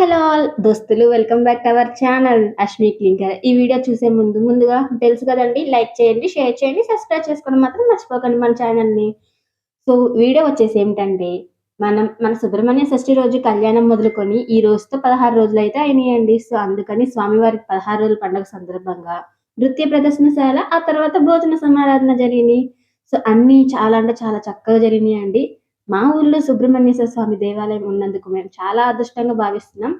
Hello all. దోస్తులు welcome back to our channel అశ్మి క్లింకర్. ఈ వీడియో చూసే ముందు ముందుగా తెలుసు కదండి లైక్ చేయండి షేర్ చేయండి సబ్స్క్రైబ్ చేసుకోవడం మాత్రం మర్చిపోకండి మన ఛానల్ని. సో వీడియో వచ్చేసి ఏమిటంటే మనం మన సుబ్రహ్మణ్య షష్ఠి రోజు కళ్యాణం మొదలుకొని ఈ రోజుతో పదహారు రోజులు అయితే అయినాయండి. సో అందుకని స్వామివారికి పదహారు రోజుల పండుగ సందర్భంగా నృత్య ప్రదర్శనశాల ఆ తర్వాత భోజన సమారాధన జరిగినాయి. సో అన్నీ చాలా అంటే చాలా చక్కగా జరిగినాయండి. మా ఊర్లో సుబ్రహ్మణ్యేశ్వర స్వామి దేవాలయం ఉన్నందుకు మేము చాలా అదృష్టంగా భావిస్తున్నాం.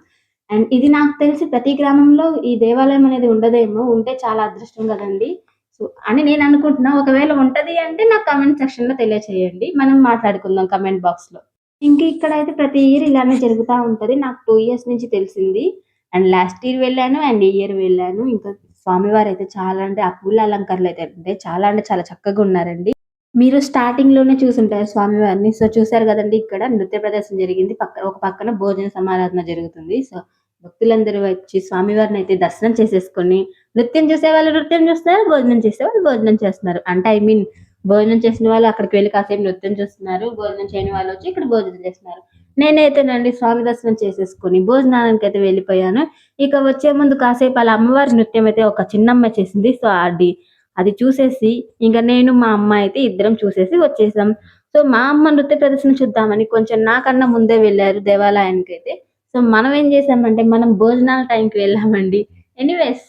అండ్ ఇది నాకు తెలిసి ప్రతి గ్రామంలో ఈ దేవాలయం అనేది ఉండదేమో ఉంటే చాలా అదృష్టం కదండి. సో అని నేను అనుకుంటున్నా. ఒకవేళ ఉంటది అంటే నాకు కమెంట్ సెక్షన్లో తెలియచేయండి. మనం మాట్లాడుకుందాం కమెంట్ బాక్స్లో. ఇంక ఇక్కడ అయితే ప్రతి ఇయర్ ఇలానే జరుగుతూ ఉంటది. నాకు టూ ఇయర్స్ నుంచి తెలిసింది. అండ్ లాస్ట్ ఇయర్ వెళ్ళాను అండ్ ఈ ఇయర్ వెళ్ళాను. ఇంకా స్వామివారు అయితే చాలా అంటే ఆ పూల అలంకరణలు అయితే అంటే చాలా అంటే చాలా చక్కగా ఉన్నారండి. మీరు స్టార్టింగ్లోనే చూసుంటారు స్వామివారిని సో చూసారు కదండి ఇక్కడ నృత్య ప్రదర్శన జరిగింది. పక్క ఒక పక్కన భోజన సమారాధన జరుగుతుంది. సో భక్తులందరూ వచ్చి స్వామివారిని అయితే దర్శనం చేసేసుకొని నృత్యం చేసే వాళ్ళు నృత్యం చేస్తున్నారు భోజనం చేసే వాళ్ళు భోజనం చేస్తున్నారు. అంటే ఐ మీన్ భోజనం చేసిన వాళ్ళు అక్కడికి వెళ్ళి కాసేపు నృత్యం చేస్తున్నారు. భోజనం చేయని వాళ్ళు వచ్చి ఇక్కడ భోజనం చేస్తున్నారు. నేనైతేనండి స్వామి దర్శనం చేసేసుకొని భోజనానికి అయితే వెళ్ళిపోయాను. ఇక వచ్చే ముందు కాసేపు అలా అమ్మవారి నృత్యం అయితే ఒక చిన్నమ్మ చేసింది. సో అది అది చూసేసి ఇంకా నేను మా అమ్మ అయితే ఇద్దరం చూసేసి వచ్చేసాం. సో మా అమ్మ నృత్య ప్రదర్శన చూద్దామని కొంచెం నాకన్నా ముందే వెళ్ళారు దేవాలయానికి అయితే. సో మనం ఏం చేసామంటే మనం భోజనాల టైంకి వెళ్ళామండి. ఎనీవేస్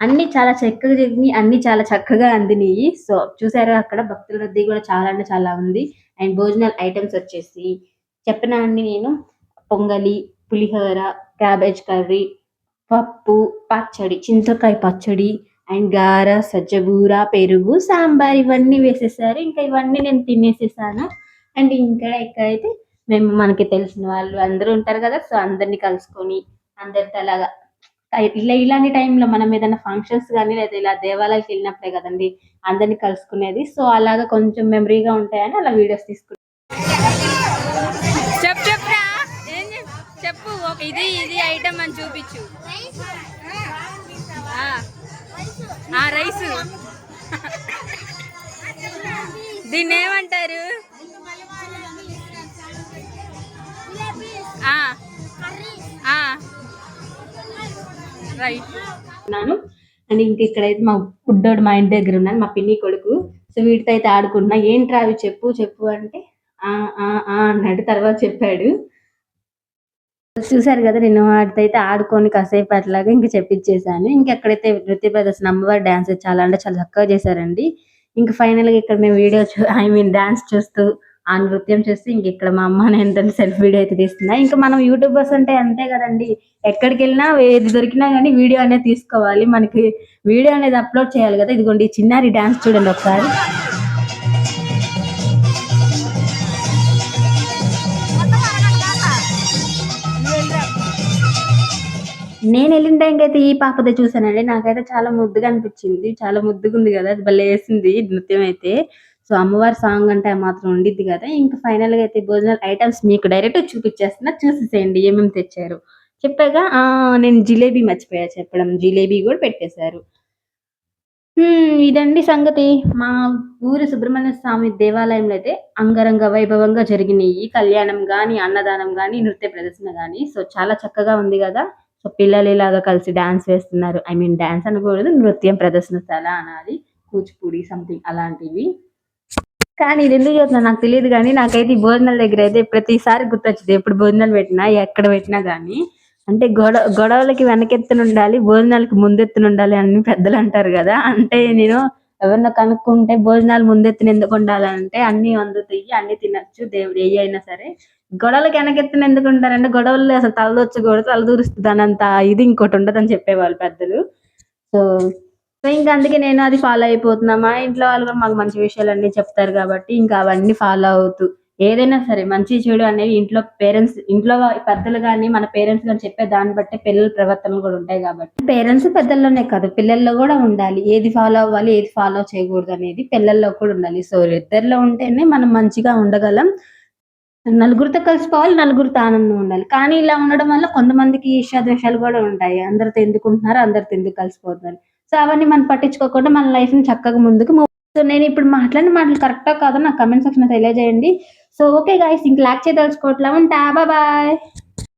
అన్ని చాలా చక్కగా జరిగినాయి అన్ని చాలా చక్కగా అందినాయి. సో చూసారా అక్కడ భక్తుల రద్దీ కూడా చాలా అంటే చాలా ఉంది. అండ్ భోజనాల ఐటమ్స్ వచ్చేసి చెప్పిన అండి నేను పొంగలి పులిహోర క్యాబేజ్ కర్రీ పప్పు పచ్చడి చింతకాయ పచ్చడి అండ్ గార సజ్జబూర పెరుగు సాంబార్ ఇవన్నీ వేసేసారు. ఇంకా ఇవన్నీ నేను తినేసేసాను. అండ్ ఇంకా ఇక్కడైతే మేము మనకి తెలిసిన వాళ్ళు అందరూ ఉంటారు కదా సో అందరినీ కలుసుకొని అందరితో అలాగా ఇలా ఇలాంటి టైంలో మనం ఏదైనా ఫంక్షన్స్ కానీ లేదా ఇలా దేవాలయాలకు వెళ్ళినప్పుడే కదండి అందరినీ కలుసుకునేది. సో అలాగా కొంచెం మెమరీగా ఉంటాయని అలా వీడియోస్ తీసుకుంటాం చెప్పు చెప్పురా. చెప్పు. ఇది ఇది ఐటమ్ అని చూపించు. ఆ రైస్. దీన్ని ఏమంటారు? రైట్. అండ్ ఇంక ఇక్కడైతే మా ఫుడ్డోడు మా ఇంటి దగ్గర ఉన్నాను మా పిన్ని కొడుకు. సో వీటితో అయితే ఆడుకుంటున్నా. ఏంట్రా అవి చెప్పు చెప్పు అంటే అన్నాడు తర్వాత చెప్పాడు. చూసారు కదా నేను వాటితో ఆడుకొని కాసేపు అట్లాగా ఇంకా చెప్పించేసాను ఇంకెక్కడైతే నృత్య ప్రదర్శన అమ్మవారి డాన్స్ చాలా అంటే చాలా చక్కగా చేశారండి. ఇంకా ఫైనల్గా ఇక్కడ మేము వీడియో ఐ మీన్ డాన్స్ చూస్తూ ఆ నృత్యం చూస్తూ ఇంక ఇక్కడ మా అమ్మ నేను సెల్ఫ్ వీడియో అయితే తీస్తున్నా. ఇంకా మనం యూట్యూబర్స్ అంటే అంతే కదండి. ఎక్కడికి వెళ్ళినా ఏది దొరికినా కానీ వీడియో అనేది తీసుకోవాలి. మనకి వీడియో అనేది అప్లోడ్ చేయాలి కదా. ఇదిగోండి చిన్నారి డాన్స్ చూడండి ఒకసారి. నేను వెళ్ళిన టైంకి అయితే ఈ పాపదే చూసానండి నాకైతే చాలా ముద్దుగా అనిపించింది. చాలా ముద్దుగా ఉంది కదా. అది భలే వేసింది నృత్యం అయితే. సో అమ్మవారి సాంగ్ అంటే మాత్రం ఉండిద్ది కదా. ఇంకా ఫైనల్గా అయితే భోజనాలు ఐటమ్స్ మీకు డైరెక్ట్ చూపించేస్తున్నా. చూసేసేయండి. ఏమేమి తెచ్చారు? చెప్పాగా నేను జిలేబీ మర్చిపోయా చెప్పడం. జిలేబీ కూడా పెట్టేశారు. ఇదండి సంగతి. మా ఊరి సుబ్రహ్మణ్య స్వామి దేవాలయంలో అయితే అంగరంగ వైభవంగా జరిగినాయి. కళ్యాణం కానీ అన్నదానం కానీ నృత్య ప్రదర్శన కానీ సో చాలా చక్కగా ఉంది కదా. సో పిల్లలు ఇలాగా కలిసి డాన్స్ వేస్తున్నారు. ఐ మీన్ డాన్స్ అనకూడదు నృత్యం ప్రదర్శనశాల అనాలి కూచిపూడి సంథింగ్ అలాంటివి. కానీ ఇది ఎందుకు చేస్తున్నా నాకు తెలియదు కానీ నాకైతే ఈ భోజనాల దగ్గర అయితే ప్రతిసారి గుర్తొచ్చింది. ఎప్పుడు భోజనాలు పెట్టినా ఎక్కడ పెట్టినా కానీ అంటే గొడవ గొడవలకి వెనకెత్తున ఉండాలి భోజనాలకి ముందెత్తున ఉండాలి అని పెద్దలు అంటారు కదా. అంటే నేను ఎవరినో కనుక్కుంటే భోజనాలు ముందెత్తున ఎందుకు ఉండాలంటే అన్ని అందుతాయి అన్ని తినచ్చు దేవుడు ఏ అయినా సరే. గొడవలకి వెనకెత్తిన ఎందుకు ఉంటారంటే గొడవలు అసలు తలదొచ్చకూడదు తల దూరుస్తుంది అంత ఇది ఇంకోటి ఉండదని చెప్పేవాళ్ళు పెద్దలు. సో సో ఇంకా అందుకే నేను అది ఫాలో అయిపోతున్నా. మా ఇంట్లో వాళ్ళు కూడా మాకు మంచి విషయాలు అన్ని చెప్తారు కాబట్టి ఇంకా అవన్నీ ఫాలో అవుతూ ఏదైనా సరే మంచి చెడు అనేవి ఇంట్లో పేరెంట్స్ ఇంట్లో పెద్దలు కానీ మన పేరెంట్స్ కానీ చెప్పే దాన్ని బట్టి పిల్లల ప్రవర్తనలు కూడా ఉంటాయి కాబట్టి. పేరెంట్స్ పెద్దల్లోనే కాదు పిల్లల్లో కూడా ఉండాలి. ఏది ఫాలో అవ్వాలి ఏది ఫాలో చేయకూడదు అనేది పిల్లల్లో కూడా ఉండాలి. సో ఇద్దరిలో ఉంటేనే మనం మంచిగా ఉండగలం. నలుగురితో కలిసిపోవాలి నలుగురితో ఆనందం ఉండాలి. కానీ ఇలా ఉండడం వల్ల కొంతమందికి ఈర్ష్యాద్వేషాలు కూడా ఉంటాయి. అందరితో ఎందుకు ఉంటున్నారు అందరితో ఎందుకు కలిసిపోతున్నారు? సో అవన్నీ మనం పట్టించుకోకుండా మన లైఫ్ని చక్కగా ముందుకు సో నేను ఇప్పుడు మాట్లాడిన మాటలు కరెక్టా కాదో నాకు కమెంట్ సెక్షన్ తెలియజేయండి. సో ఓకే గాయస్ ఇంక లాక్ చేయదలుచుకోవట్లే ఉంటా. బాయ్.